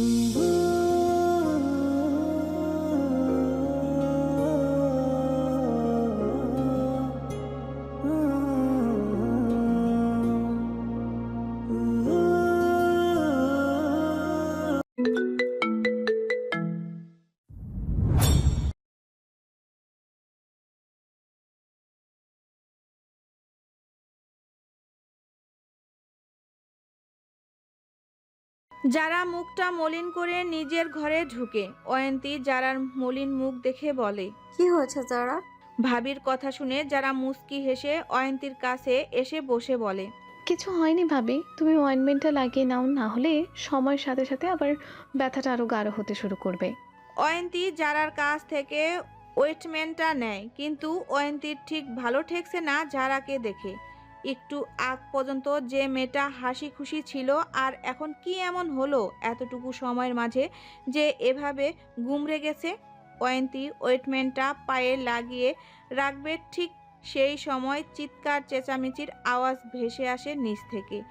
Mm-hmm. যারা মুখটা মলিন করে নিজের ঘরে ঢুকে অয়ন্তী যারার মলিন মুখ দেখে বলে কি হয়েছে যারা? ভাবির কথা শুনে যারা মুস্কি হেসে অয়ন্তীর কাছে এসে বসে বলে কিছু হয়নি ভাবি তুমি অয়েন্টমেন্টটা লাগিয়ে নাও না হলে সময়ের সাথে সাথে আবার ব্যথাটা আরও গাঢ় হতে শুরু করবে। অয়ন্তী যারার কাছ থেকে ওয়েটমেন্টটা নেয় কিন্তু অয়ন্তীর ঠিক ভালো ঠেকছে না যারাকে দেখে। একটু আগ পর্যন্ত যে মেয়েটা হাসি খুশি ছিল আর এখন কি এমন হলো এতটুকু সময়ের মাঝে যে এভাবে গুমড়ে গেছে? অয়ন্তী ওয়েটমেন্টটা পায়ে লাগিয়ে রাখবে ঠিক সেই সময় চিৎকার, চেঁচামেচির আওয়াজ ভেসে আসে নিচ থেকে।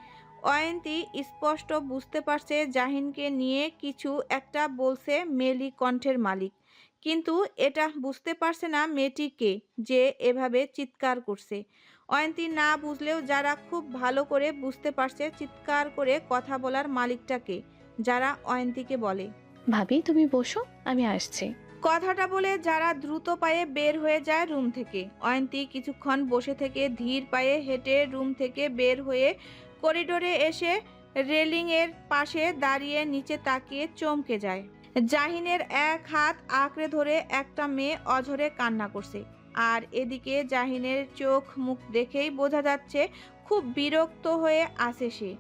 অয়ন্তী স্পষ্ট বুঝতে পারছে জাহিনকে নিয়ে কিছু একটা বলছে মেলি কণ্ঠের মালিক। কিন্তু এটা বুঝতে পারছে না মেয়েটিকে যে এভাবে চিৎকার করছে। অয়ন্তী না বুঝলেও যারা খুব ভালো করে বুঝতে পারছে চিৎকার করে কথা বলার মালিকটাকে যারা অয়ন্তীকে বলে। ভাবি তুমি বসো আমি আসছি। কথাটা বলে যারা দ্রুত পায়ে বের হয়ে যায় রুম থেকে। অয়ন্তী কিছুক্ষণ বসে থেকে ধীর পায়ে হেঁটে রুম থেকে বের হয়ে করিডোরে এসে রেলিংয়ের পাশে দাঁড়িয়ে নিচে তাকিয়ে চমকে যায়। জাহিনের এক হাত আঁকড়ে ধরে একটা মেয়ে অঝরে কান্না করছে। আর এদিকে জাহিনের চোখ মুখ দেখেই বোঝা যাচ্ছে খুব বিরক্ত হয়ে আসে সে।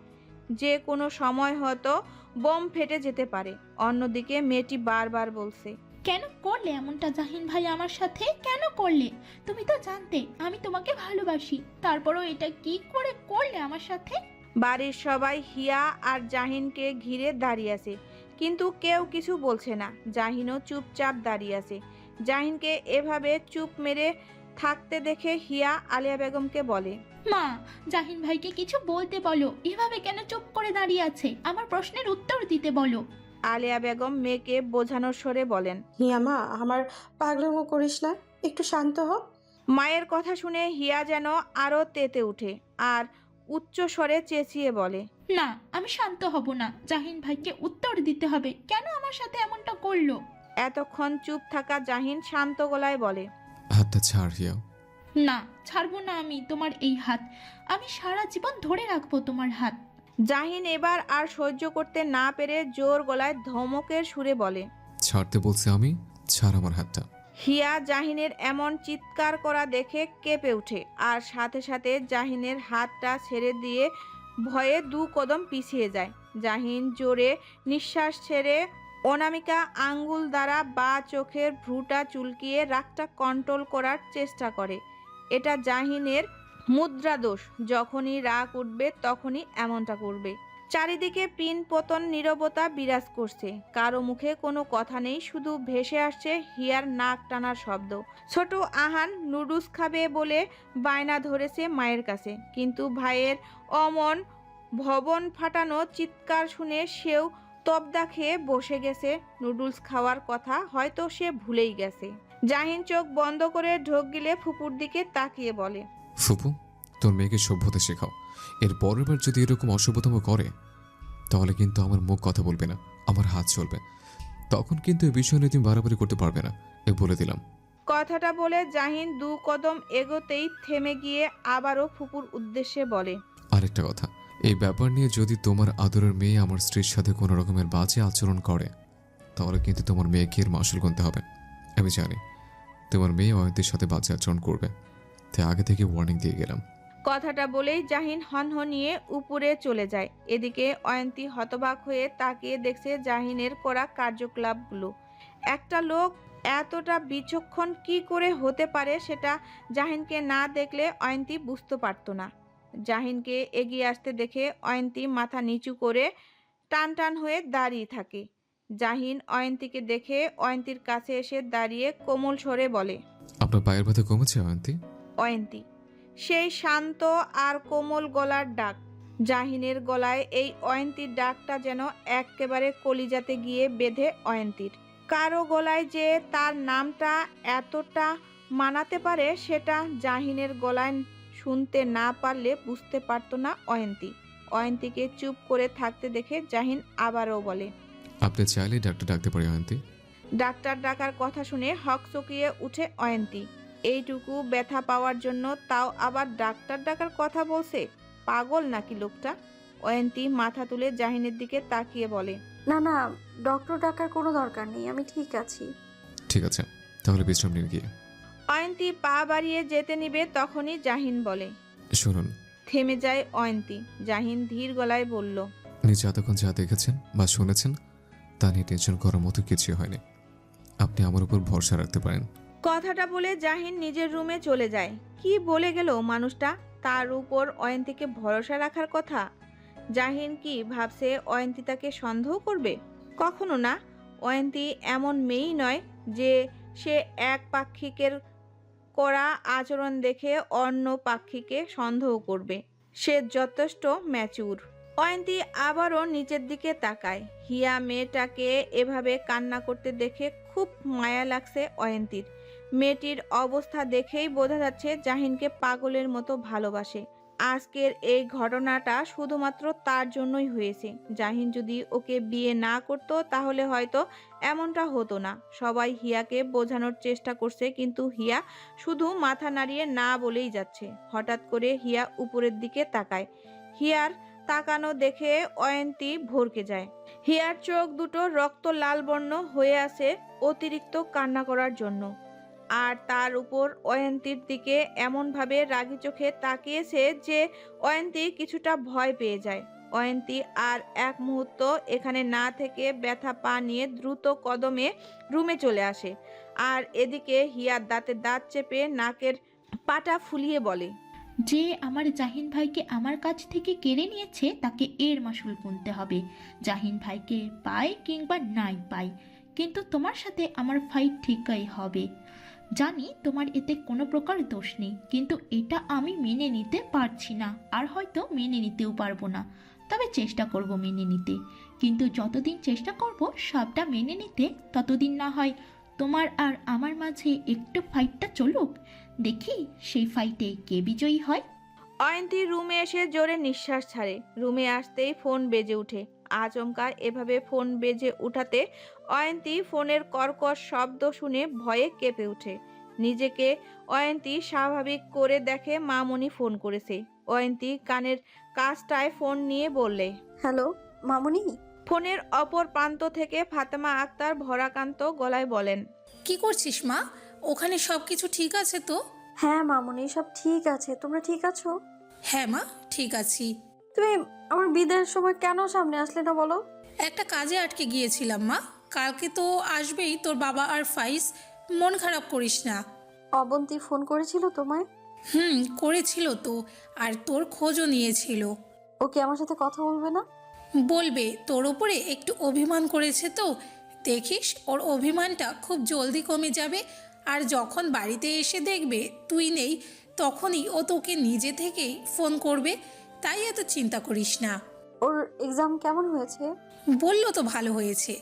যে কোনো সময় হয়তো বোম ফেটে যেতে পারে। অন্যদিকে মেয়েটি বারবার বলছে কেন করলে এমনটা জাহিন ভাই আমার সাথে? কেন করলে? তুমি তো জানতে আমি তোমাকে ভালোবাসি। তারপরও এটা কি করে করলে আমার সাথে? বাড়ির সবাই হিয়া আর জাহিনকে ঘিরে দাঁড়িয়ে আছে কিন্তু কেউ কিছু বলছে না। জাহিনও চুপচাপ দাঁড়িয়ে আছে। জাহিনকে এভাবে চুপ মেরে থাকতে দেখে হিয়া আলিয়া বেগমকে বলে মা জাহিন ভাইকে কিছু বলতে বলো। এভাবে কেন চুপ করে দাঁড়িয়ে আছে? আমার প্রশ্নের উত্তর দিতে বলো। আলিয়া বেগম মেয়েকে বোঝানোর স্বরে বলেন হিয়া মা আমার পাগলামো করিস না একটু শান্ত হ। মায়ের কথা শুনে হিয়া যেন আরও তেতে উঠে আর উচ্চ স্বরে চেঁচিয়ে বলে না আমি শান্ত হব না। জাহিন ভাইকে উত্তর দিতে হবে। কেন আমার সাথে এমনটা করল? এতক্ষণ চুপ থাকা জাহিন শান্ত গলায় বলে হাতটা ছাড় হিয়া না ছাড়বো না আমি তোমার এই হাত। আমি সারা জীবন ধরে রাখব তোমার হাত। জাহিন এবার আর সহ্য করতে না পেরে জোর গলায় ধমকের সুরে বলে ছাড়তে বলছি আমি ছাড় আমার হাতটা। হিয়া জাহিনের এমন চিৎকার করা দেখে কেঁপে ওঠে আর সাথে সাথে জাহিনের হাতটা ছেড়ে দিয়ে ভয়ে দু কদম পিছিয়ে যায়। জাহিন জোরে নিঃশ্বাস ছেড়ে অনামিকা আঙ্গুল দ্বারা বা চোখের ভ্রুটা চুলকিয়ে রাগটা কন্ট্রোল করার চেষ্টা করে। এটা জাহিনের মুদ্রা দোষ। যখনই রাগ উঠবে, তখনই এমনটা করবে। চারিদিকে পিন পতন নীরবতা বিরাজ করছে। কারও মুখে কোনো কথা নেই, শুধু ভেসে আসছে হিয়ার নাক টানার শব্দ। ছোট আহান নুডলস খাবে বলে বায়না ধরেছে মায়ের কাছে। কিন্তু ভাইয়ের অমন ভবন ফাটানো চিৎকার শুনে সেও তবদা খেয়ে বসে গেছে। নুডলস খাওয়ার কথা হয়তো সে ভুলেই গেছে। জাহিন চোখ বন্ধ করে ঢোক গিলে ফুপুর দিকে তাকিয়ে বলে ফুপু তোর মেয়েকে সভ্যতা শেখাও। এর পরের বার যদি এরকম অসভ্যতম করে তাহলে কিন্তু আমার মুখ কথা বলবে না আমার হাত চলবে। তখন কিন্তু এই বিষয় নিয়ে তুমি বাড়াবাড়ি করতে পারবে না এ বলে দিলাম। কথাটা বলে জাহিন দু কদম এগোতেই থেমে গিয়ে আবারও ফুপুর উদ্দেশ্যে বলে আরেকটা কথা এই ব্যাপার নিয়ে যদি তোমার আদরের মেয়ে আমার স্ত্রীর সাথে কোনো রকমের বাজে আচরণ করে, তাহলে কিন্তু তোমার মেয়েকে এর মাসুল গুনতে হবে। আমি জানি, তোমার মেয়ে অয়ন্তের সাথে বাজে আচরণ করবে। তাই আগে থেকে ওয়ার্নিং দিয়ে গেলাম। কথাটা বলেই জাহিন হনহনিয়ে উপরে চলে যায়। এদিকে অয়ন্তী হতবাক হয়ে তাকিয়ে দেখছে জাহিনের করা কার্যকলাপগুলো। একটা লোক এতটা বিচক্ষণ কি করে হতে পারে সেটা জাহিনকে না দেখলে অয়ন্তী বুঝতে পারতো না। জাহিনকে এগিয়ে আসতে দেখে অয়ন্তী মাথা নিচু করে টান টান হয়ে দাঁড়িয়ে থাকে। জাহিন অয়ন্তীকে দেখে অয়ন্তীর কাছে এসে দাঁড়িয়ে কোমল স্বরে বলে আপনার পায়ের ব্যথা কমেছে অয়ন্তী? অয়ন্তী সেই শান্ত আর কোমল গলার ডাক। জাহিনের গলায় এই অয়ন্তীর ডাকটা যেন একেবারে কলিজাতে গিয়ে বেঁধে অয়ন্তীর। কারও গলায় যে তার নামটা এতটা মানাতে পারে সেটা জাহিনের গলায় শুনতে না পারলে বুঝতে পারতো না অয়ন্তী। অয়ন্তীকে চুপ করে থাকতে দেখে জাহিন আবারও বলে আপনি চাইলে ডাক্তার ডাকতে পারি অয়ন্তী। ডাক্তার ডাকার কথা শুনে হক চকিয়ে উঠে অয়ন্তী। এইটুকু ব্যথা পাওয়ার জন্য তাও আবার ডাক্তার ডাকার কথা বলছে? পাগল নাকি লোকটা? অয়ন্তী মাথা তুলে জাহিনের দিকে তাকিয়ে বলে না না ডক্টর ডাকার কোনো দরকার নেই আমি ঠিক আছি। ঠিক আছে তাহলে বিশ্রাম নিন গিয়ে। অয়ন্তী পা বাড়িয়ে যেতে নিবে তখনই জাহিন বলে। শুনুন। থেমে যায় অয়ন্তী। জাহিন ধীর গলায় বলল নিজে এতক্ষণ যা দেখেছেন বা শুনেছেন তা নিয়ে টেনশন করার মতো কিছুই হয়নি। আপনি আমার উপর ভরসা রাখতে পারেন। কথাটা বলে জাহিন নিজের রুমে চলে যায়। কি বলে গেল মানুষটা? তার উপর অয়ন্তীকে ভরসা রাখার কথা? জাহিন কি ভাবছে অয়ন্তী তাকে সন্দেহ করবে? কখনো না। অয়ন্তী এমন মেয়েই নয় যে সে এক পাক্ষিকের করা আচরণ দেখে অন্য পাক্ষিকে সন্দেহ করবে। সে যথেষ্ট ম্যাচুর অয়ন্তী আবারও নিচের দিকে তাকায়। হিয়া মেয়েটাকে এভাবে কান্না করতে দেখে খুব মায়া লাগছে অয়ন্তীর। মেয়েটির অবস্থা দেখেই বোঝা যাচ্ছে জাহিনকে পাগলের মতো ভালোবাসে। আজকের এই ঘটনাটা শুধুমাত্র তার জন্যই হয়েছে। জাহিন যদি ওকে বিয়ে না করতো, তাহলে হয়তো এমনটা হতো না। সবাই হিয়াকে বোঝানোর চেষ্টা করছে, কিন্তু হিয়া শুধু মাথা নাড়িয়ে না বলেই যাচ্ছে। হঠাৎ করে হিয়া উপরের দিকে তাকায়। হিয়ার তাকানো দেখে অয়ন্তী ভরকে যায়। হিয়ার চোখ দুটো রক্ত লাল বর্ণ হয়ে আছে অতিরিক্ত কান্না করার জন্য। আর তার উপর অয়ন্তীর দিকে এমনভাবে রাগি চোখে তাকিয়েছে যে অয়ন্তী কিছুটা ভয় পেয়ে যায়। অয়ন্তী আর এক মুহূর্ত এখানে না থেকে ব্যথা পা নিয়ে দ্রুত কদমে রুমে চলে আসে আর এদিকে হিয়ার দাঁতে দাঁত চেপে নাকের পাটা ফুলিয়ে বলে, যে আমার জাহিন ভাইকে আমার কাছ থেকে কেড়ে নিয়েছে, তাকে এর মাসুল গুনতে হবে। জাহিন ভাইকে পাই কিংবা নাই পাই কিন্তু তোমার সাথে আমার ফাইট ঠিকই হবে। জানি তোমার এতে কোনো প্রকার দোষ নেই, কিন্তু এটা আমি মেনে নিতে পারছি না, আর হয়তো মেনে নিতেও পারব না। তবে চেষ্টা করব মেনে নিতে। কিন্তু যতদিন চেষ্টা করব, সবটা মেনে নিতে, ততদিন না হয় তোমার আর আমার মাঝে একটু ফাইটটা চলুক। দেখি সেই ফাইটে কে বিজয়ী হয়। অয়ন্তী রুমে এসে জোরে নিঃশ্বাস ছাড়ে। রুমে আসতেই ফোন বেজে ওঠে। আচমকা এভাবে ফোন বেজে উঠাতে অয়ন্তী ফোনের কর্কশ শব্দ শুনে ভয়ে কেঁপে ওঠে। নিজেকে অয়ন্তী স্বাভাবিক করে দেখে মামনি ফোন করেছে। অয়ন্তী কানের কাজটায় ফোন নিয়ে বললে হ্যালো মামুনি? ফোনের অপর প্রান্ত থেকে ফাতেমা আক্তার ভরাকান্ত গলায় বলেন কি করছিস মা? ওখানে সব কিছু ঠিক আছে তো? হ্যাঁ মামুনি সব ঠিক আছে। তোমরা ঠিক আছো? হ্যাঁ মা ঠিক আছি। তুমি আমার বিদায়ের সময় কেন সামনে আসলে না বলো? একটা কাজে আটকে গিয়েছিলাম মা। কালকে তো আসবেই তোর বাবা আর ফাইস মন খারাপ করিস না। অবন্তী ফোন করেছিল তোমায়? হুম করেছিল তো আর তোর খোঁজও নিয়েছিল। ও কি আমার সাথে কথা বলবে না? বলবে তোর ওপরে একটু অভিমান করেছে তো। দেখিস ওর অভিমানটা খুব জলদি কমে যাবে আর যখন বাড়িতে এসে দেখবে তুই নেই তখনই ও তোকে নিজে থেকেই ফোন করবে। তাই এত চিন্তা করিস না। ওর এক্সাম কেমন হয়েছে? বলল তো ভালো হয়েছে।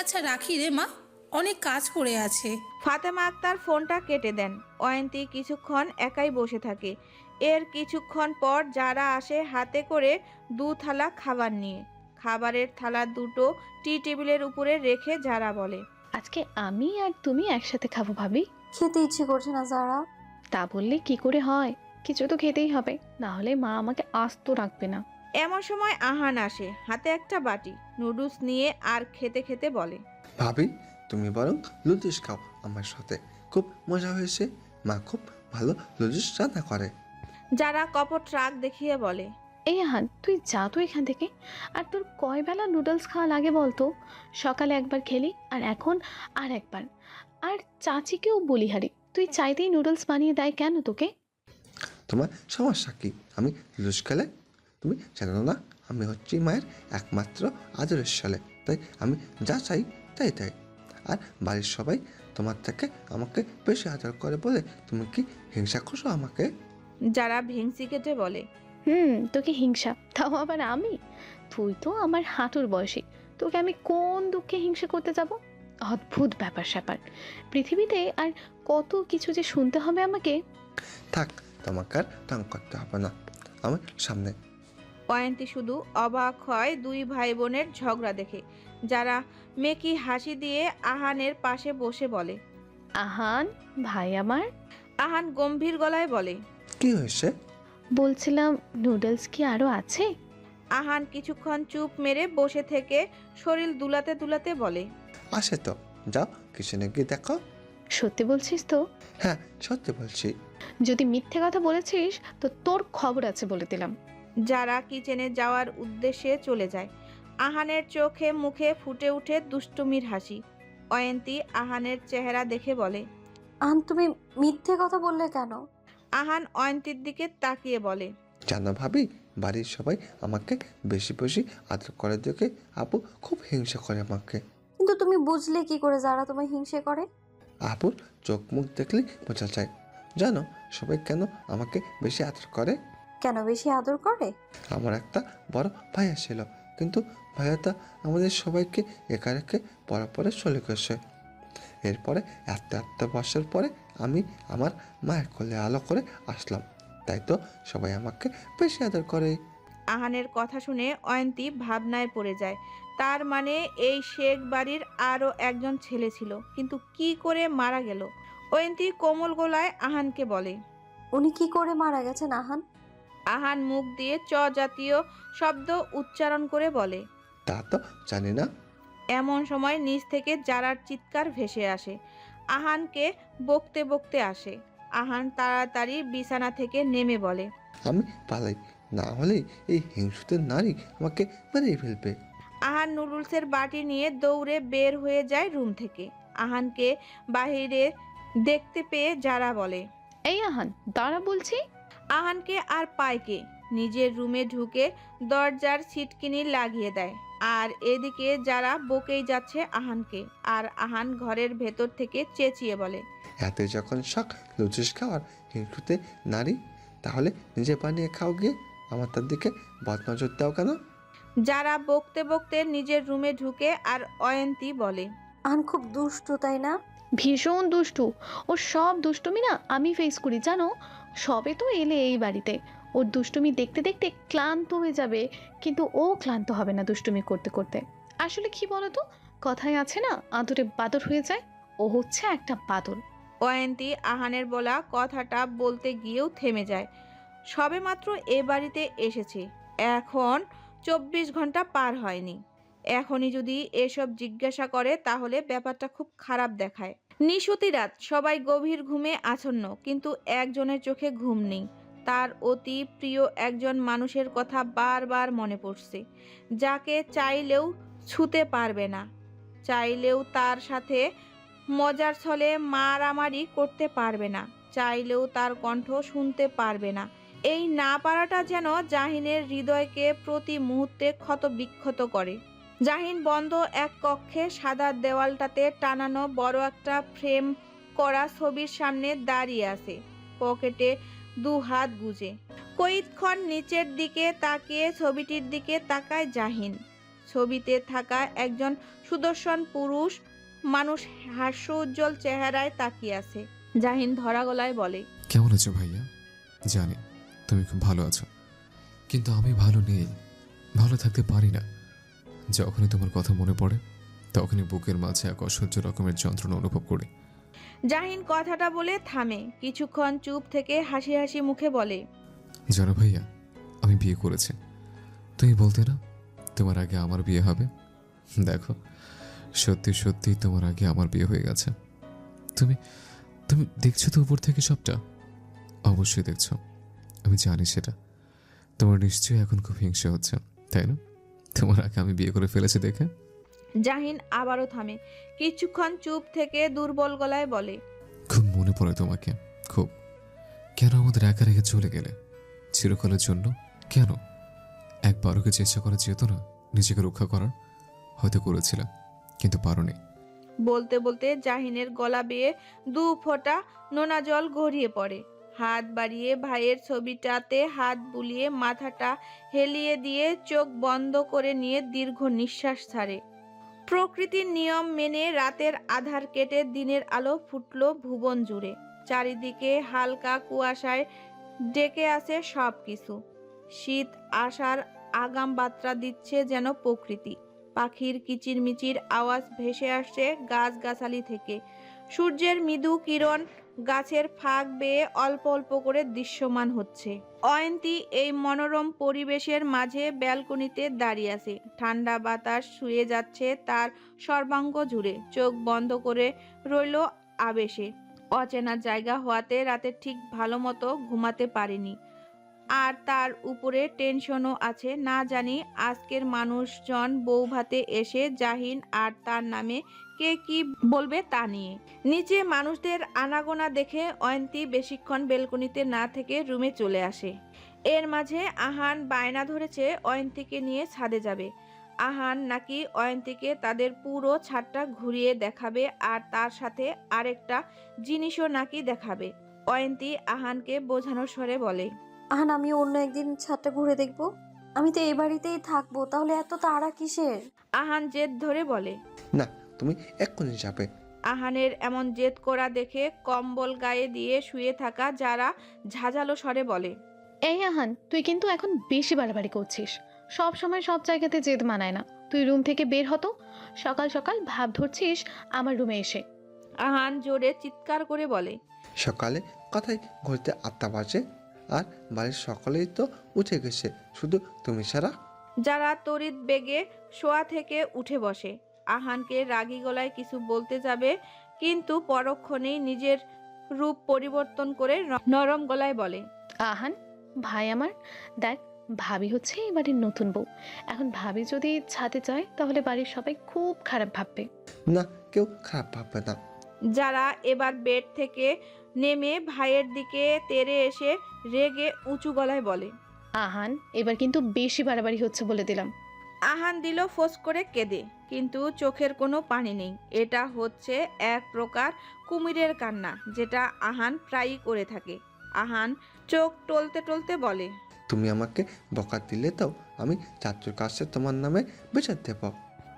আচ্ছা রাখি রে মা অনেক কাজ পড়ে আছে। ফাতেমা আক্তার ফোনটা কেটে দেন। অয়ন্তী কিছুক্ষণ একাই বসে থাকে। এর কিছুক্ষণ পর যারা আসে হাতে করে দু থালা খাবার নিয়ে। খাবারের থালা দুটো টি টেবিলের উপরে রেখে যারা বলে আজকে আমি আর তুমি একসাথে খাব ভাবি। খেতে ইচ্ছে করছে না যারা। তা বললে কি করে হয়? কিছু তো খেতেই হবে। না হলে মা আমাকে আস্ত রাখবে না। এমন সময় আহান আসে হাতে একটা বাটি নুডলস নিয়ে আর খেতে খেতে বলে। ভাবি তুমি বরং লুচিস খাও আমার সাথে খুব মজা হয়েছে। মা খুব ভালো লুচিস রান্না করে। যারা কপট ট্রাক দেখিয়ে বলে এই আহান তুই যা তো এখান থেকে। আর তোর কয় বেলা নুডলস খাওয়া লাগে বলতো? সকালে একবার খেলি আর এখন আর একবার। আর চাচিকেও বলিহারি তুই চাইতেই নুডলস বানিয়ে দেয় কেন তোকে? তোমার সমস্যা কি আমি লুচিস খেলে তুমি জানো না আমি হচ্ছি মায়ের একমাত্র আদরের সালে তাই আমি যা চাই তাই তাই। আর বাড়ির সবাই তোমার থেকে আমাকে বেশি আদর করে বলে তুমি কি হিংসা করছ আমাকে? যারা ভেংসি কেটে বলে। হুম তোকে হিংসা তাও আবার আমি? তুই তো আমার হাঁটুর বয়সী তোকে আমি কোন দুঃখে হিংসা করতে যাব? অদ্ভুত ব্যাপার স্যাপার পৃথিবীতে আর কত কিছু যে শুনতে হবে আমাকে? থাক তোমাকে আর তং করতে হবে না। আমি সামনে অয়ন্তী শুধু অবাক হয় দুই ভাই বোনের ঝগড়া দেখে যারা মেকি হাসি দিয়ে আহানের পাশে বসে বলে আহান ভাই আমার? আহান গম্ভীর গলায় বলে কি হয়েছে? বলছিলাম নুডলস কি আরও আছে? আহান কিছুক্ষণ চুপ মেরে বসে থেকে শরীর দুলাতে দুলাতে বলে আসে তো যাও কিচেনে গিয়ে দেখো। সত্যি বলছিস তো? হ্যাঁ সত্যি বলছি। যদি মিথ্যে কথা বলেছিস তো তোর খবর আছে বলে দিলাম। যারা কিচেনে যাওয়ার উদ্দেশ্যে চলে যায়। আহানের চোখে মুখে ফুটে উঠে দুষ্টুমির হাসি। অয়ন্তী আহানের চেহারা দেখে বলে আন তুমি মিথ্যে কথা বললে কেন? আহান অয়ন্তীর দিকে তাকিয়ে বলে জানো ভাবি বাড়ির সবাই আমাকে বেশি বেশি আদর করে দেখে আপু খুব হিংসা করে আমাকে। কিন্তু তুমি বুঝলে কি করে যারা তোমায় হিংসে করে? আপুর চোখ মুখ দেখলে বোঝা যায় জানো সবাই কেন আমাকে বেশি আদর করে? কেন বেশি আদর করে? আমার একটা বড় ভাইয়া ছিল কিন্তু ভাইয়াটা আমাদের সবাইকে একা রেখে পরে পরে চলে গেছে। এরপরে এত এত বছর পরে আমি আমার মায়ের কোলে আলো করে আসলাম। তাই তো সবাই আমাকে বেশি আদর করে। আহানের কথা শুনে অয়ন্তী ভাবনায় পড়ে যায়। তার মানে এই শেখ বাড়ির আরও একজন ছেলে ছিল কিন্তু কি করে মারা গেল? অয়ন্তী কোমল গলায় আহানকে বলে উনি কি করে মারা গেছেন আহান? আহান মুখ দিয়ে চ জাতীয় শব্দ উচ্চারণ করে বলে তা তো জানি না। এমন সময় নিচ থেকে জারার চিৎকার ভেসে আসে। আহানকে বকতে বকতে আসে। আহান তাড়াতাড়ি বিছানা থেকে নেমে বলে আমি পালাই না হলে এই হিংসুতের নারী আমাকে মেরেই ফেলবে। আহান নুডলসের বাটি নিয়ে দৌড়ে বের হয়ে যায় রুম থেকে। আহানকে বাহিরে দেখতে পেয়ে যারা বলে এই আহান দাঁড়া বলছি? আহানকে আর পায়কে নিজের রুমে ঢুকে দরজার ছিটকিনি লাগিয়ে দেয়। আর এদিকে যারা বকেই যাচ্ছে আহানকে। আর আহান ঘরের ভেতর থেকে চেঁচিয়ে বলে এতে যখন শখ লুচিস খাওয়ার হিংসুতে নারী তাহলে নিজে বানিয়ে খাও গিয়ে আমার তার দিকে বদনজর দাও কেন? যারা বকতে বকতে নিজের রুমে ঢুকে আর অয়ন্তী বলে আহান খুব দুষ্টু তাই না? ভীষণ দুষ্টু। ওর সব দুষ্টুমি না আমি ফেস করি, জানো? সবে তো এলে এই বাড়িতে। ওর দুষ্টুমি দেখতে দেখতে ক্লান্ত হয়ে যাবে, কিন্তু ও ক্লান্ত হবে না দুষ্টুমি করতে করতে। আসলে কি বলতো? কথায় আছে না, আদরে বাদর হয়ে যায়, ও হচ্ছে একটা বাদর। অয়ন্তী আহানের বলা কথাটা বলতে গিয়েও থেমে যায়। সবেমাত্র এ বাড়িতে এসেছে। এখন চব্বিশ ঘণ্টা পার হয়নি। এখনই যদি এসব জিজ্ঞাসা করে, তাহলে ব্যাপারটা খুব খারাপ দেখায়। নিশুতি রাত, সবাই গভীর ঘুমে আছন্ন কিন্তু একজনের চোখে ঘুম নেই। তার অতি প্রিয় একজন মানুষের কথা বারবার মনে পড়ছে, যাকে চাইলেও ছুতে পারবে না। চাইলেও তার সাথে মজার ছলে মারামারি করতে পারবে না, চাইলেও তার কণ্ঠ শুনতে পারবে না। এই না পারাটা যেন জাহিনের হৃদয়কে প্রতি মুহূর্তে ক্ষত বিক্ষত করে। জাহিন বন্ধ এক কক্ষে সাদা দেওয়ালটাতে টানানো বড় একটা ফ্রেম করা ছবির সামনে দাঁড়িয়ে আছে। পকেটে দু হাত গুজে। কইতক্ষণ নিচের দিকে তাকিয়ে ছবিটির দিকে তাকায় জাহিন। ছবিতে থাকা একজন সুদর্শন পুরুষ মানুষ হাস্য উজ্জ্বল চেহারায় তাকিয়ে আছে। জাহিন ধরা গলায় বলে, কেমন আছো ভাইয়া? জানি তুমি খুব ভালো আছো। কিন্তু আমি ভালো নেই। ভালো থাকতে পারি না। যখনই তোমার কথা মনে পড়ে তখনই বুকের মাঝে এক অসহ্য রকমের যন্ত্রণা অনুভব করি। জাহিন কথাটা বলে থামে কিছুক্ষণ চুপ থেকে হাসি হাসি মুখে বলে জানো ভাইয়া আমি বিয়ে করেছি। তুমি বলতে না তোমার আগে আমার বিয়ে হবে। দেখো সত্যি সত্যি তোমার আগে আমার বিয়ে হয়ে গেছে। তুমি তুমি দেখছ তো উপর থেকে সবটা? অবশ্যই দেখছ। আমি জানি সেটা। তোমার নিশ্চয়ই এখন খুব হিংসা হচ্ছে তাই না? তোমার আগে আমি বিয়ে করে ফেলেছি দেখে? জাহিন আবারও থামে। কিছুক্ষণ চুপ থেকে দুর্বল গলায় বলে খুব মনে পড়ে তোমাকে খুব। কেন আমাদের একা রেখে চলে গেলে? চিরকালের জন্য? কেন? একবারও কি চেষ্টা করা যেত না নিজেকে রক্ষা করার হয়তো করেছিলাম কিন্তু পারোনি। বলতে বলতে জাহিনের গলা বেয়ে দু ফোঁটা নোনা জল গড়িয়ে পড়ে। হাত বাড়িয়ে ভাইয়ের ছবিটাতে হাত বুলিয়ে মাথাটা হেলিয়ে দিয়ে চোখ বন্ধ করে নিয়ে দীর্ঘ নিঃশ্বাস ছাড়ে। প্রকৃতির নিয়ম মেনে রাতের আধার কেটে দিনের আলো ফুটল ভুবন জুড়ে। চারিদিকে হালকা কুয়াশায় ডেকে আছে সব কিছু শীত আসার আগাম বার্তা দিচ্ছে যেন প্রকৃতি। পাখির কিচিরমিচির আওয়াজ ভেসে আসছে গাছগাছালি থেকে। সূর্যের মৃদু কিরণ গাছের ফাঁক বেয়ে অল্প অল্প করে দৃশ্যমান হচ্ছে। অয়ন্তী এই মনোরম পরিবেশের মাঝে ব্যালকনিতে দাঁড়িয়ে আছে। ঠান্ডা বাতাস শুয়ে যাচ্ছে তার সর্বাঙ্গ জুড়ে। চোখ বন্ধ করে রইল আবেশে। অচেনা জায়গা হওয়াতে রাতে ঠিক ভালো মতো ঘুমাতে পারেনি। আর তার উপরে টেনশনও আছে। না জানি আজকের মানুষজন বৌভাতে এসে জাহিন আর তার নামে কে কি বলবে তা নিয়ে। নিচে মানুষদের আনাগোনা দেখে অয়ন্তী বেশিক্ষণ বেলকনিতে না থেকে রুমে চলে আসে। এর মাঝে আহান বায়না ধরেছে অয়ন্তীকে নিয়ে ছাদে যাবে। আহান নাকি অয়ন্তীকে তাদের পুরো ছাদটা ঘুরিয়ে দেখাবে আর তার সাথে আরেকটা জিনিসও নাকি দেখাবে। অয়ন্তী আহানকে বোঝানোর স্বরে বলে আহান আমি অন্য একদিন ছাদটা ঘুরে দেখব। আমি তো এই বাড়িতেই থাকব তাহলে এত তাড়া কিসের? আহান জেদ ধরে বলে না তুমি এক্ষুনি যাবে। আহানের এমন জেদ করা দেখে কম্বল গায়ে দিয়ে শুয়ে থাকা যারা ঝাঁঝালো স্বরে বলে এই আহান তুই কিন্তু এখন বেশি বাড়াবাড়ি করছিস। সব সময় সব জায়গাতে জেদ মানায় না। তুই রুম থেকে বের হতো সকাল সকাল ভাব ধরছিস আমার রুমে এসে। আহান জোরে চিৎকার করে বলে সকালে কথাই ঘুরতে আটটা বাজে। আর বাড়ির সকলেই তো উঠে গেছে। শুধু তুমি ছাড়া যারা তড়িৎ বেগে শোয়া থেকে উঠে বসে আহানকে রাগী গলায় কিছু বলতে যাবে কিন্তু পরক্ষণেই নিজের রূপ পরিবর্তন করে নরম গলায় বলে আহান ভাই আমার দেখ ভাবি হচ্ছে এই বাড়ির নতুন বউ। এখন ভাবি যদি ছাদে যায় তাহলে বাড়ির সবাই খুব খারাপ ভাববে। না কেউ খারাপ ভাববে না। যারা এবার বেড থেকে নেমে ভাইয়ের দিকে তেরে এসে রেগে উঁচু গলায় বলে আহান এবার কিন্তু বেশি বাড়াবাড়ি হচ্ছে বলে দিলাম। আহান দিল ফোঁস করে কেঁদে কিন্তু চোখের কোনো পানি নেই। এটা হচ্ছে এক প্রকার কুমিরের কান্না যেটা আহান প্রায়ই করে থাকে। আহান চোখ টলতে টলতে বলে তুমি আমাকে বকা দিলে তো আমি চাচুর কাছে তোমার নামে বিচার দেব।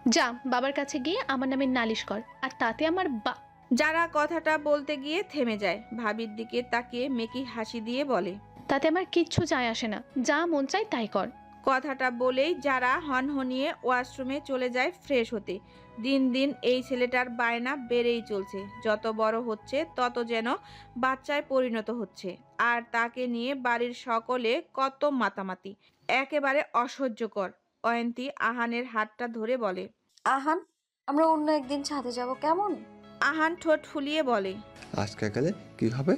যা বাবার কাছে গিয়ে আমার নামে নালিশ কর আর তাতে আমার বা যারা কথাটা বলতে গিয়ে থেমে যায় ভাবির দিকে তাকিয়ে মেকি হাসি দিয়ে বলে তাতে আমার কিচ্ছু যায় আসে না যা মন চাই তাই কর। কথাটা বলেই যারা হনহনিয়ে ওয়াশরুমে চলে যায় ফ্রেশ হতে। দিন দিন এই ছেলেটার বায়না বেড়েই চলছে যত বড় হচ্ছে তত যেন বাচ্চায় পরিণত হচ্ছে। আর তাকে নিয়ে বাড়ির সকলে কত মাতামাতি একেবারে অসহ্যকর। অয়ন্তী আহানের হাতটা ধরে বলে আহান আমরা অন্য একদিন ছাদে যাব কেমন? আহান ঠোঁট ফুলিয়ে বলে আজকে গেলে কি হবে?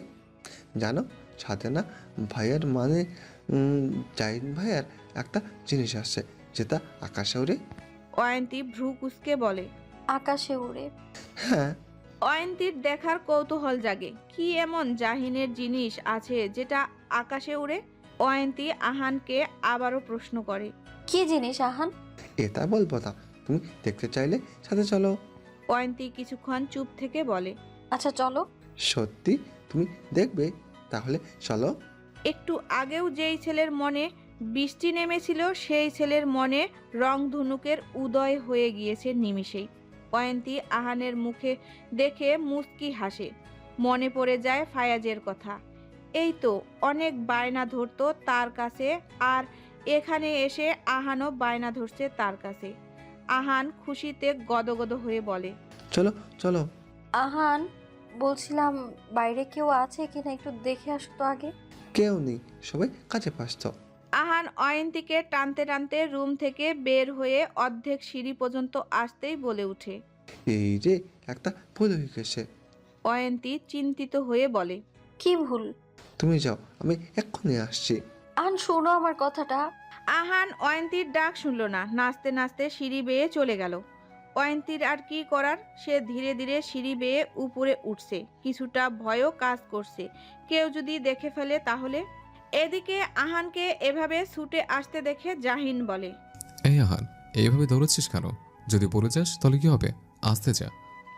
জানো সাথে না ভাইয়ের মানে উম, ভাইয়ার একটা জিনিস আসছে যেটা আকাশে উড়ে। অয়ন্তী ভ্রু কুসকে বলে আকাশে উড়ে। হ্যাঁ। অয়ন্তীর দেখার কৌতূহল জাগে কি এমন জাহিনের জিনিস আছে যেটা আকাশে উড়ে? অয়ন্তী আহানকে আবারও প্রশ্ন করে কি জিনিস আহান? এটা বলব না তুমি দেখতে চাইলে সাথে চলো। অয়ন্তী কিছুক্ষণ চুপ থেকে বলে আচ্ছা চলো। সত্যি? তুমি দেখবে। তাহলে চলো। একটু আগেও যেই ছেলের মনে বৃষ্টি নেমেছিল সেই ছেলের মনে রং ধনুকের উদয় হয়ে গিয়েছে নিমিষেই। অয়ন্তী আহানের মুখে দেখে মুস্কি হাসে। মনে পড়ে যায় ফায়াজের কথা। এই তো অনেক বায়না ধরতো তার কাছে আর এখানে এসে আহানও বায়না ধরছে তার কাছে। আহান খুশিতে গদগদ হয়ে বলে চলো চলো। আহান বলছিলাম বাইরে কেউ আছে কিনা একটু দেখে আসো তো আগে। কেউ নেই সবাই কাছে পাসত আহান অয়ন্তীকে টানতে টানতে রুম থেকে বের হয়ে অর্ধেক সিঁড়ি পর্যন্ত আসতেই বলে ওঠে। এই যে একটা ভুল হয়ে গেছে। অয়ন্তী চিন্তিত হয়ে বলে কি ভুল? তুমি যাও আমি এক্ষুনি আসছি। আহান শোনো আমার কথাটা। আহান অয়ন্তীর ডাক শুনল না। নাচতে নাচতে সিঁড়ি বেয়ে চলে গেল। অয়ন্তীর আর কি করার? সে ধীরে ধীরে সিঁড়ি বেয়ে উপরে উঠছে। কিছুটা ভয়ও কাজ করছে। কেউ যদি দেখে ফেলে তাহলে? এদিকে আহানকে এভাবে ছুটে আসতে দেখে জাহিন বলে এই আহান এইভাবে দৌড়াচ্ছিস কেন? যদি পড়ে যাস তাহলে কি হবে? আসতে যা।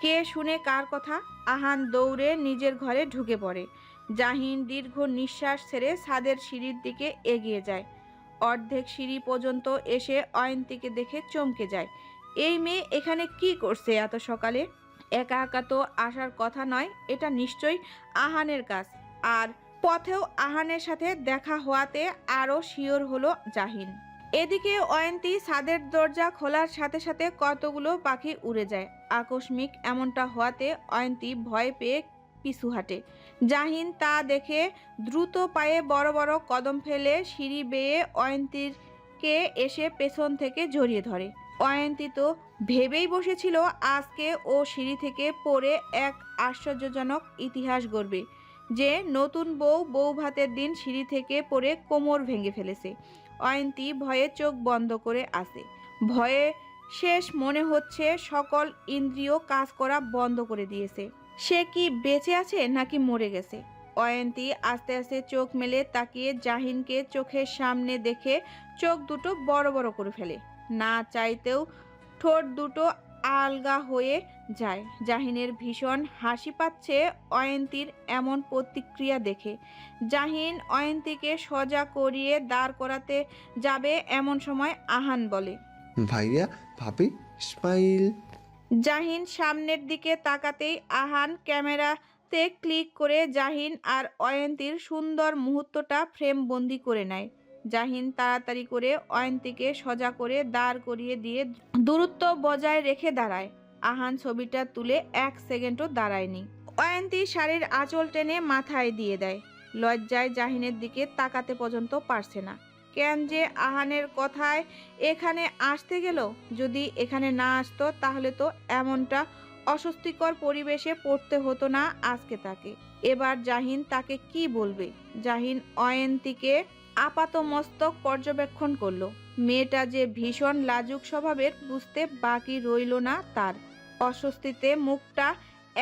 কে শুনে কার কথা? আহান দৌড়ে নিজের ঘরে ঢুকে পড়ে। জাহিন দীর্ঘ নিঃশ্বাস ছেড়ে ছাদের সিঁড়ির দিকে এগিয়ে যায়। অর্ধেক সিঁড়ি পর্যন্ত এসে অয়ন্তীকে দেখে চমকে যায়। এই মেয়ে এখানে কি করছে এত সকালে? একা একা তো আসার কথা নয়, এটা নিশ্চয়ই আহানের কাজ। আর পথেও আহানের সাথে দেখা হওয়াতে আরও শিওর হলো জাহিন। এদিকে অয়ন্তী ছাদের দরজা খোলার সাথে সাথে কতগুলো পাখি উড়ে যায়। আকস্মিক এমনটা হওয়াতে অয়ন্তী ভয় পেয়ে পিছু হাঁটে। জাহিন তা দেখে দ্রুত পায়ে বড় বড় কদম ফেলে সিঁড়ি বেয়ে অয়ন্তীরকে এসে পেছন থেকে জড়িয়ে ধরে। অয়ন্তী তো ভেবেই বসেছিল আজকে ও সিঁড়ি থেকে পড়ে এক আশ্চর্যজনক ইতিহাস গড়বে, যে নতুন বউ বউ ভাতের দিন সিঁড়ি থেকে পড়ে কোমর ভেঙে ফেলেছে। অয়ন্তী ভয়ে চোখ বন্ধ করে আসে ভয়ে শেষ মনে হচ্ছে সকল ইন্দ্রিয় কাজ করা বন্ধ করে দিয়েছে। সে কি বেঁচে আছে নাকি মরে গেছে? অয়ন্তী আস্তে আস্তে চোখ মেলে তাকিয়ে জাহিনকে চোখের সামনে দেখে চোখ দুটো বড় বড় করে ফেলে। না চাইতেও ঠোঁট দুটো আলগা হয়ে যায়। জাহিনের ভীষণ হাসি পাচ্ছে অয়ন্তীর এমন প্রতিক্রিয়া দেখে। জাহিন অয়ন্তীকে সজা করিয়ে দাঁড় করাতে যাবে এমন সময় আহান বলে, ভাইয়া, ভাবি স্মাইল জাহিন সামনের দিকে তাকাতেই আহান ক্যামেরাতে ক্লিক করে জাহিন আর অয়ন্তীর সুন্দর মুহূর্তটা ফ্রেম বন্দি করে নেয়। জাহিন তাড়াতাড়ি করে অয়ন্তীকে সজা করে দাঁড় করিয়ে দিয়ে দূরত্ব বজায় রেখে দাঁড়ায়। আহান ছবিটা তুলে এক সেকেন্ডও দাঁড়ায়নি। অয়ন্তী শাড়ির আঁচল টেনে মাথায় দিয়ে দেয়। লজ্জায় জাহিনের দিকে তাকাতে পর্যন্ত পারছে না। কেন যে আহানের কথায় এখানে আসতে গেল? যদি এখানে না আসতো, তাহলে তো এমনটা অস্বস্তিকর পরিবেশে পড়তে হতো না আজকে তাকে। এবার জাহিন তাকে কি বলবে? জাহিন অয়ন্তীকে আপাত মস্তক পর্যবেক্ষণ করল। মেয়েটা যে ভীষণ লাজুক স্বভাবের বুঝতে বাকি রইল না তার। অস্বস্তিতে মুখটা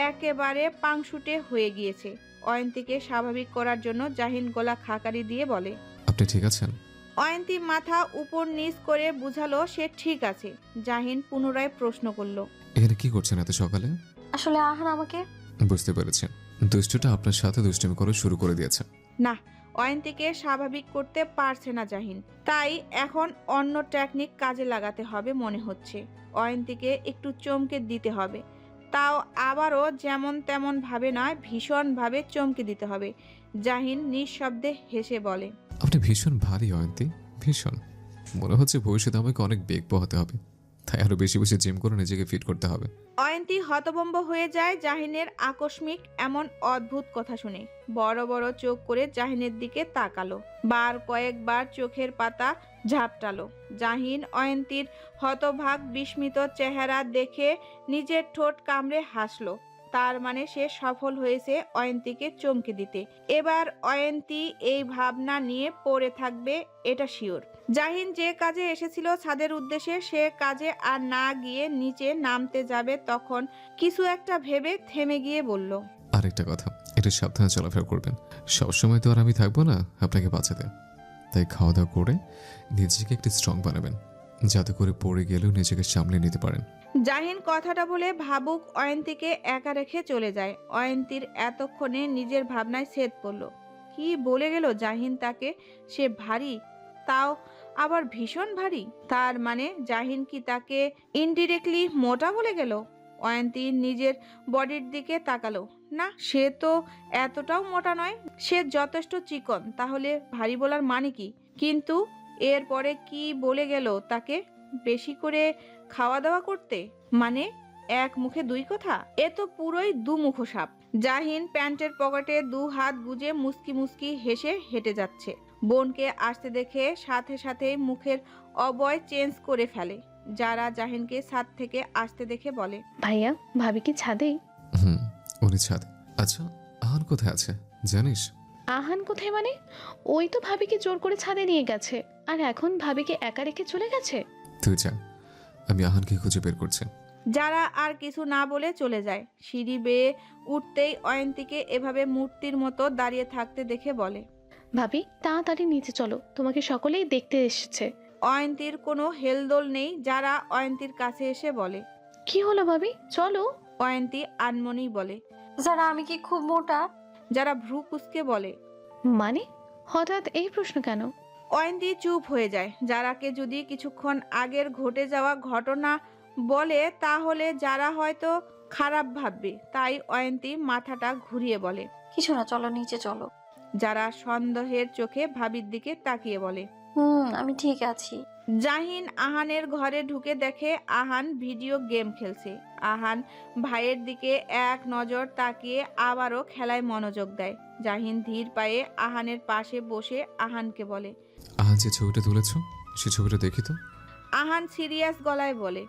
একেবারে পাংশুটে হয়ে গিয়েছে। অয়ন্তীকে স্বাভাবিক করার জন্য জাহিন গলা খাকারি দিয়ে বলে, আপনি ঠিক আছেন? অয়ন্তী মাথা উপর নিচ করে বুঝালো সে ঠিক আছে। জাহিন পুনরায় প্রশ্ন করল। এখানে কি করছেন এত সকালে? আসলে আহান আমাকে? বুঝতে পেরেছি। দুষ্টটা আপনার সাথে দুষ্টমি করে শুরু করে দিয়েছে। না অয়ন্তীকে স্বাভাবিক করতে পারছে না জাহিন। তাই এখন অন্য টেকনিক কাজে লাগাতে হবে মনে হচ্ছে। অয়ন্তীকে একটু চমকে দিতে হবে। তাও আবারও যেমন তেমন ভাবে নয় ভীষণভাবে চমকে দিতে হবে। জাহিন নিঃশব্দে হেসে বলে আপনি ভীষণ ভারী অয়ন্তী ভীষণ। মনে হচ্ছে ভবিষ্যতে আমাকে অনেক বেগ পোহাতে হবে। তাই আরও বেশি বেশি জিম করে নিজেকে ফিট করতে হবে। অয়ন্তী হতভম্ব হয়ে যায় জাহিনের আকস্মিক এমন অদ্ভুত কথা শুনে। বড় বড় চোখ করে জাহিনের দিকে তাকালো। বার কয়েকবার চোখের পাতা ঝাপটালো। জাহিন অয়ন্তীর হতভাগ বিস্মিত চেহারা দেখে নিজের ঠোঁট কামড়ে হাসলো। তার মানে সে সফল হয়েছে অয়ন্তীকে চমকে দিতে। এবার অয়ন্তী এই ভাবনা নিয়ে পড়ে থাকবে, এটা শিওর জাহিন যে কাজে এসেছিল ছাদের উদ্দেশ্যে, সে কাজে আর না গিয়ে নিচে নামতে যাবে তখন কিছু একটা ভেবে থেমে গিয়ে বলল, আরেকটা কথা এটা সাবধানে চলাফেরা করবেন। সবসময় তো আর আমি থাকব না আপনাকে বাঁচাতে। তাই খাওয়া দাওয়া করে নিজেকে একটু স্ট্রং বানাবেন, যাতে করে পড়ে গেলেও নিজেকে সামলে নিতে পারেন। জাহিন কথাটা বলে ভাবুক অয়ন্তীকে একা রেখে চলে যায়। অয়ন্তীর এতক্ষণে নিজের ভাবনায় ছেদ পড়ল। কি বলে গেল জাহিন তাকে? সে ভারী, তাও আবার ভীষণ ভারী। তার মানে জাহিন কি তাকে ইনডিরেক্টলি মোটা বলে গেল? অয়ন্তী নিজের বডির দিকে তাকালো। না, সে তো এতটাও মোটা নয়। সে যথেষ্ট চিকন, তাহলে ভারী বলার মানে কি? কিন্তু এরপরে কি বলে গেল তাকে? বেশি করে খাওয়া দাওয়া করতে? মানে এক মুখে দুই কথা? এ তো পুরোই দুমুখ সাপ। জাহিন প্যান্টের পকেটে দু হাত গুজে মুস্কি মুস্কি হেসে হেঁটে যাচ্ছে। বোনকে আসতে দেখে সাথে সাথে মুখের অবয় চেঞ্জ করে ফেলে। যারা জাহিনকে ছাদ থেকে আসতে দেখে বলে ভাইয়া ভাবি কি ছাদেই হুম উনি ছাদ। আচ্ছা আহান কোথায় আছে? জানিস? আহান কোথায় মানে? ওই তো ভাবিকে জোর করে ছাদে নিয়ে গেছে। আর এখন ভাবিকে একা রেখে চলে গেছে? তুই যা। আমি আহানকে খুঁজে বের করছি। যারা আর কিছু না বলে চলে যায়। সিঁড়ি বেয়ে উঠতেই অয়ন্তীকে এভাবে মূর্তির মতো দাঁড়িয়ে থাকতে দেখে বলে ভাবি তাড়াতাড়ি নিচে চলো। তোমাকে সকলেই দেখতে এসেছে। অয়ন্তীর কোনো হেলদোল নেই যারা অয়ন্তীর কাছে এসে বলে কি হলো ভাবি? চলো। অয়ন্তী আনমনেই বলে যারা আমি কি খুব মোটা? যারা ভ্রু কুচকে বলে মানে? হঠাৎ এই প্রশ্ন কেন? অয়ন্তি চুপ হয়ে যায়। যারাকে যদি কিছুক্ষণ আগের ঘটে যাওয়া ঘটনা বলে তাহলে যারা হয়তো খারাপ ভাববে তাই অয়ন্তি মাথাটা ঘুরিয়ে বলে। কিছু না চলো নিচে চলো। যারা সন্দেহের চোখে ভাবির দিকে তাকিয়ে বলে। হুম আমি ঠিক আছি। জাহিন আহানের ঘরে ঢুকে দেখে আহান ভিডিও গেম খেলছে। আহান ভাইয়ের দিকে এক নজর তাকিয়ে আবারও খেলায় মনোযোগ দেয়। জাহিন ধীর পায়ে আহানের পাশে বসে আহানকে বলে আহান যে ছবিটা তুলেছ সে ছবিটা দেখি তো। আহান সিরিয়াস গলায় বলে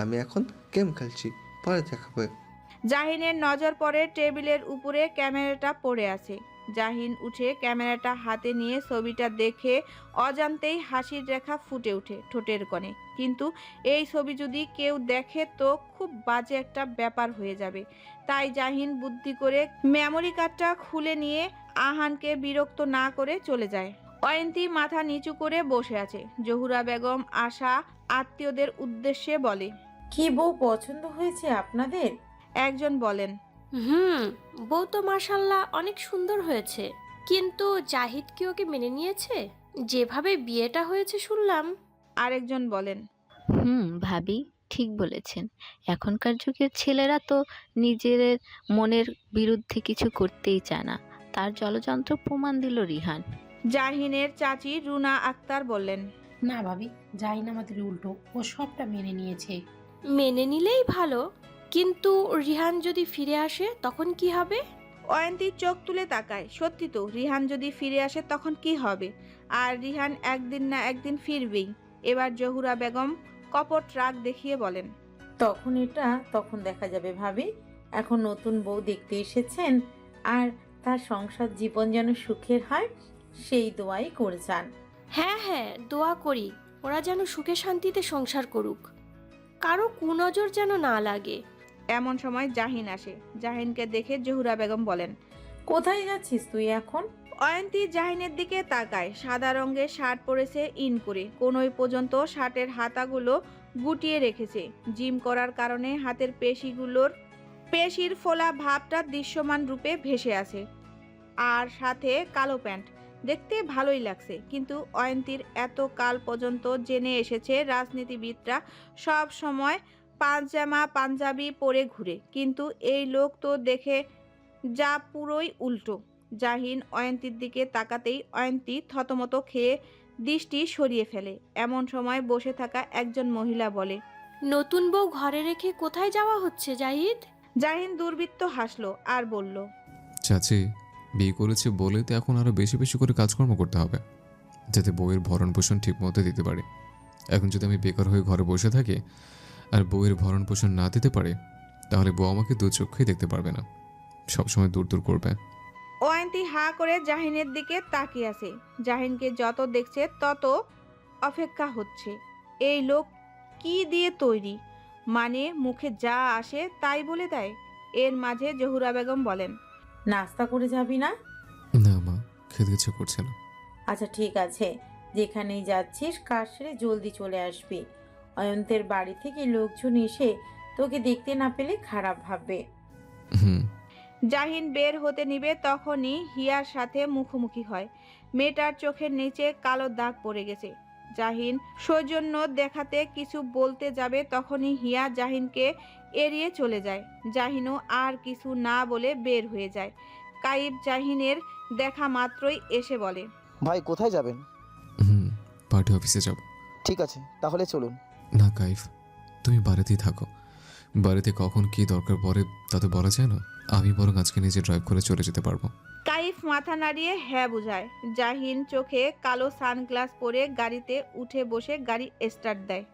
আমি এখন গেম খেলছি পরে দেখাবো। জাহিনের নজর পড়ে টেবিলের উপরে ক্যামেরাটা পড়ে আছে। জাহিন উঠে ক্যামেরাটা হাতে নিয়ে ছবিটা দেখে অজান্তেই হাসির রেখা ফুটে ওঠে ঠোঁটের কোণে। কিন্তু এই ছবি যদি কেউ দেখে তো খুব বাজে একটা ব্যাপার হয়ে যাবে। তাই জাহিন বুদ্ধি করে মেমোরি কার্ডটা খুলে নিয়ে আহানকে বিরক্ত না করে চলে যায়। অয়ন্তী মাথা নিচু করে বসে আছে। জহুরা বেগম আশা আত্মীয়দের উদ্দেশ্যে বলে কি বউ পছন্দ হয়েছে আপনাদের? একজন বলেন হুম বউ তো মার্শাল্লাহ অনেক সুন্দর হয়েছে। কিন্তু জাহিদ কি ওকে মেনে নিয়েছে? যেভাবে বিয়েটা হয়েছে শুনলাম। আরেকজন বলেন হুম ভাবি ঠিক বলেছেন। এখনকার যুগের ছেলেরা তো নিজের মনের বিরুদ্ধে কিছু করতেই চায় না। তার জলযন্ত্র প্রমাণ দিল রিহান। জাহিনের চাচি রুনা আক্তার বললেন না ভাবি জাহিন আমাদের উল্টো। ও সবটা মেনে নিয়েছে। মেনে নিলেই ভালো কিন্তু রিহান যদি ফিরে আসে তখন কি হবে? অয়ন্তী চোখ তুলে তাকায়। সত্যি তো রিহান যদি ফিরে আসে তখন কি হবে? আর রিহান একদিন না একদিন ফিরবেই। এবার জহুরা বেগম কপট রাগ দেখিয়ে বলেন তখন এটা তখন দেখা যাবে ভাবি। এখন নতুন বউ দেখতে এসেছেন আর তার সংসার জীবন যেন সুখের হয় সেই দোয়াই করে যান। হ্যাঁ হ্যাঁ দোয়া করি। ওরা যেন সুখে শান্তিতে সংসার করুক। কারও কুনজর যেন না লাগে। এমন সময় জাহিন আসে। জাহিনকে দেখে জহুরা বেগম বলেন কোথায় যাচ্ছিস তুই এখন? অয়ন্তী জাহিনের দিকে তাকায়। সাদা রঙের শার্ট পরেছে ইন করে। কোনোই পর্যন্ত শার্টের হাতাগুলো গুটিয়ে রেখেছে। জিম করার কারণে হাতের পেশিগুলোর পেশির ফোলা ভাবটা দৃশ্যমান রূপে ভেসে আছে আর সাথে কালো প্যান্ট। দেখতে ভালোই লাগছে। কিন্তু অয়ন্তীর এত কাল পর্যন্ত জেনে এসেছে রাজনীতিবিদরা সব সময় পাঞ্জামা পাঞ্জাবি পরে ঘুরে। কিন্তু এই লোক তো দেখে যা পুরোই উল্টো। জাহিন অয়ন্তীর দিকে তাকাতেই অয়ন্তী থতমত খেয়ে দৃষ্টি সরিয়ে ফেলে। এমন সময় বসে থাকা একজন মহিলা বলে নতুন বউ ঘরে রেখে কোথায় যাওয়া হচ্ছে জাহিদ? জাহিন দুর্বৃত্ত হাসলো আর বলল চাচি বিয়ে করেছে বলে তো এখন আরও বেশি বেশি করে কাজকর্ম করতে হবে, যাতে বউয়ের ভরণ পোষণ ঠিক মতো দিতে পারে। এখন যদি আমি বেকার হয়ে ঘরে বসে থাকি আর বউয়ের ভরণ পোষণ না দিতে পারে, তাহলে বউ আমাকে দু চোখেই দেখতে পারবে না। সবসময় দূর দূর করবে। অয়ন্তী হা করে জাহিনের দিকে তাকিয়ে আছে। জাহিনকে যত দেখছে, তত অপেক্ষা হচ্ছে। এই লোক কি দিয়ে তৈরি? মানে মুখে যা আসে তাই বলে দেয়? এর মাঝে জহুরা বেগম বলেন নাস্তা করে যাবি না? না মা খেতে ইচ্ছে করছে না। আচ্ছা ঠিক আছে। যেখানেই যাচ্ছিস কাজ সেরে জলদি চলে আসবি। অয়ন্তের বাড়ি থেকে লোকজন এসে তোকে দেখতে না পেলে খারাপ ভাববে। হুম। জাহিন বের হতে নিবে তখনই হিয়ার সাথে মুখোমুখি হয়। মেয়েটার চোখের নিচে কালো দাগ পড়ে গেছে। জাহিন সৌজন্য দেখাতে কিছু বলতে যাবে তখনই হিয়া জাহিনকে এড়িয়ে চলে যায়। জাহিনও আর কিছু না বলে বের হয়ে যায়। কাইব জাহিনের দেখা মাত্রই এসে বলে ভাই কোথায় যাবেন? হুম পার্টি অফিসে যাব। ঠিক আছে তাহলে চলুন। না কাইফ তুমি বাড়িতেই থাকো। বাড়িতে কখন কি দরকার পড়ে তা তো বলা যায় না। আমি বরং আজকে নিজে ড্রাইভ করে চলে যেতে পারব। কাইফ মাথা নাড়িয়ে হ্যাঁ বুঝায়। জাহিন চোখে কালো সানগ্লাস পরে গাড়িতে উঠে বসে গাড়ি স্টার্ট দেয়।